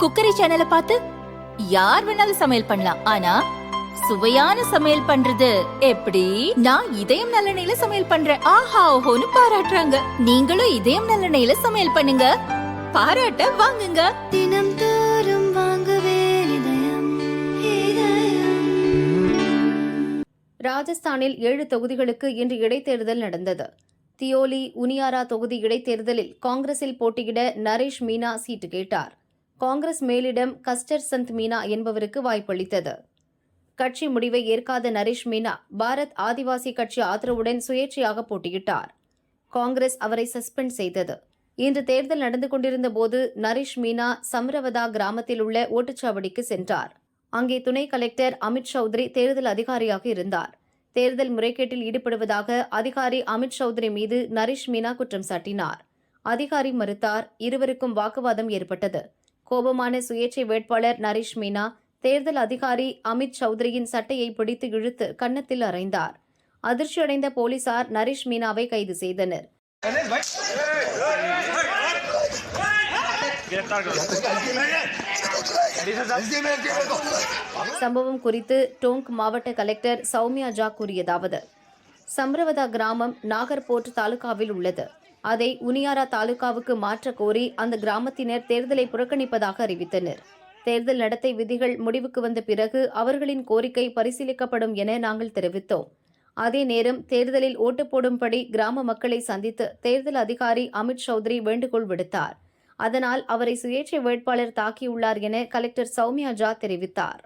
Cookery சேனலை பார்த்து யார் வேணாலும் சமையல் பண்ணலாம். ஆனா சுவையான சமையல் பண்றது எப்படி? நான் இதயம் நல்லெண்ணெயில சமையல் பண்றேன். ஆஹா ஓஹோன்னு பாராட்டுறாங்க. நீங்களும் இதயம் நல்லெண்ணெயில சமையல் பண்ணுங்க. பாராட்ட வாங்குங்க. தினம் தோறும் வாங்குவே இதயம் இதயம். ராஜஸ்தானில் ஏழு தொகுதிகளுக்கு இன்று இடைத்தேர்தல் நடந்தது. தியோலி உனியாரா தொகுதி இடைத்தேர்தலில் காங்கிரஸில் போட்டியிட நரேஷ் மீனா சீட்டு கேட்டார். காங்கிரஸ் மேலிடம் கஸ்டர் சந்த் மீனா என்பவருக்கு வாய்ப்பளித்தது. கட்சி முடிவை ஏற்காத நரேஷ் மீனா பாரத் ஆதிவாசி கட்சி ஆதரவுடன் சுயேட்சையாக போட்டியிட்டார். காங்கிரஸ் அவரை சஸ்பெண்ட் செய்தது. இன்று தேர்தல் நடந்து கொண்டிருந்த போது நரேஷ் மீனா சம்ரவதா கிராமத்தில் உள்ள ஓட்டுச்சாவடிக்கு சென்றார். அங்கே துணை கலெக்டர் அமித் சௌத்ரி தேர்தல் அதிகாரியாக இருந்தார். தேர்தல் முறைகேட்டில் ஈடுபடுவதாக அதிகாரி அமித் சௌத்ரி மீது நரேஷ் மீனா குற்றம் சாட்டினார். அதிகாரி மறுத்தார் இருவருக்கும் வாக்குவாதம் ஏற்பட்டது. கோபமான சுயேட்சை வேட்பாளர் நரேஷ் மீனா தேர்தல் அதிகாரி அமித் சௌத்ரியின் சட்டையை பிடித்து இழுத்து கன்னத்தில் அறைந்தார். அதிர்ச்சியடைந்த போலீசார் நரேஷ் மீனாவை கைது செய்தனர். சம்பவம் குறித்து டோங்க் மாவட்ட கலெக்டர் சௌமியா ஜா கூறியதாவது. சம்ரவதா கிராமம் நாகர்போர்ட் தாலுகாவில் உள்ளது. அதை உனியாரா தாலுகாவுக்கு மாற்ற கோரி அந்த கிராமத்தினர் தேர்தலை புறக்கணிப்பதாக அறிவித்தனர். தேர்தல் நடத்தை விதிகள் முடிவுக்கு வந்த பிறகு அவர்களின் கோரிக்கை பரிசீலிக்கப்படும் என நாங்கள் தெரிவித்தோம். அதே நேரம் தேர்தலில் ஓட்டு போடும்படி கிராம மக்களை சந்தித்து தேர்தல் அதிகாரி அமித் சௌத்ரி வேண்டுகோள் விடுத்தார். அதனால் அவரை சுயேட்சை வேட்பாளர் தாக்கியுள்ளார் என கலெக்டர் சௌமியா ஜா தெரிவித்தார்.